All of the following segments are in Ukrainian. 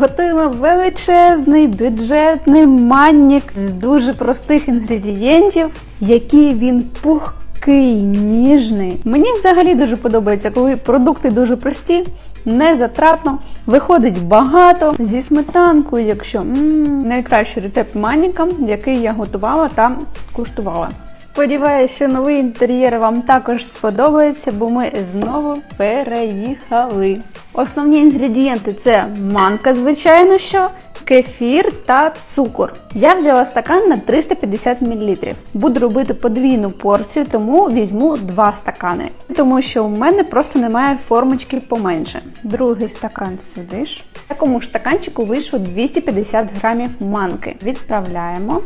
Готуємо величезний бюджетний маннік з дуже простих інгредієнтів, який він пухкий, ніжний. Мені взагалі дуже подобається, коли продукти дуже прості, не затратно, виходить багато зі сметанкою, якщо м найкращий рецепт манніка, який я готувала та куштувала. Сподіваюся, що новий інтер'єр вам також сподобається, бо ми знову переїхали. Основні інгредієнти це манка, звичайно, що кефір та цукор. Я взяла стакан на 350 мл. Буду робити подвійну порцію, тому візьму два стакани, тому що у мене просто немає формочки поменше. Другий стакан сюди ж. В такому ж стаканчику вийшло 250 грамів манки. Відправляємо.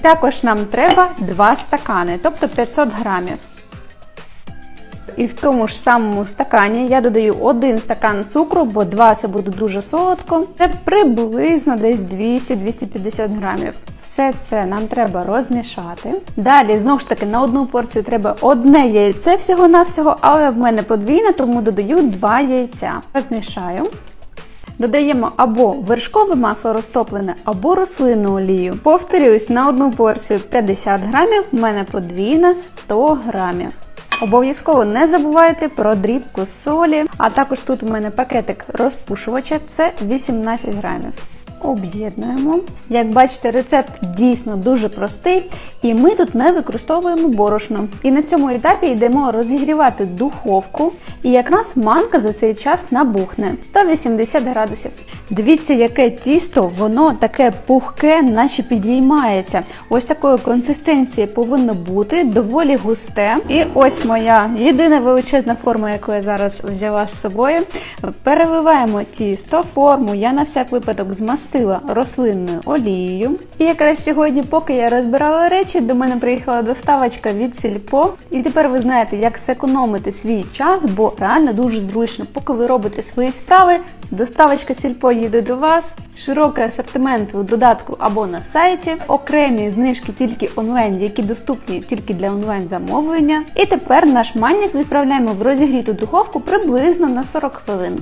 Також нам треба 2 стакани, тобто 500 грамів. І в тому ж самому стакані я додаю один стакан цукру, бо два це буде дуже солодко. Це приблизно десь 200-250 грамів. Все це нам треба розмішати. Далі, знову ж таки, на одну порцію треба одне яйце всього-навсього, але в мене подвійне, тому додаю два яйця. Розмішаю. Додаємо або вершкове масло розтоплене, або рослинну олію. Повторюсь, на одну порцію 50 грамів, в мене подвійна 100 грамів. Обов'язково не забувайте про дрібку солі, а також тут у мене пакетик розпушувача, це 18 грамів. Об'єднуємо. Як бачите, рецепт дійсно дуже простий, і ми тут не використовуємо борошно. І на цьому етапі йдемо розігрівати духовку, і якраз манка за цей час набухне 180 градусів. Дивіться, яке тісто, воно таке пухке, наче підіймається. Ось такої консистенції повинно бути, доволі густе. І ось моя єдина величезна форма, яку я зараз взяла з собою. Переливаємо тісто, форму я на всяк випадок змастила рослинною олією. І якраз сьогодні, поки я розбирала речі, до мене приїхала доставочка від Сільпо. І тепер ви знаєте, як зекономити свій час, бо реально дуже зручно, поки ви робите свої справи. Доставочка Сільпо їде до вас, широкий асортимент у додатку або на сайті, окремі знижки тільки онлайн, які доступні тільки для онлайн замовлення. І тепер наш манник відправляємо в розігріту духовку приблизно на 40 хвилин.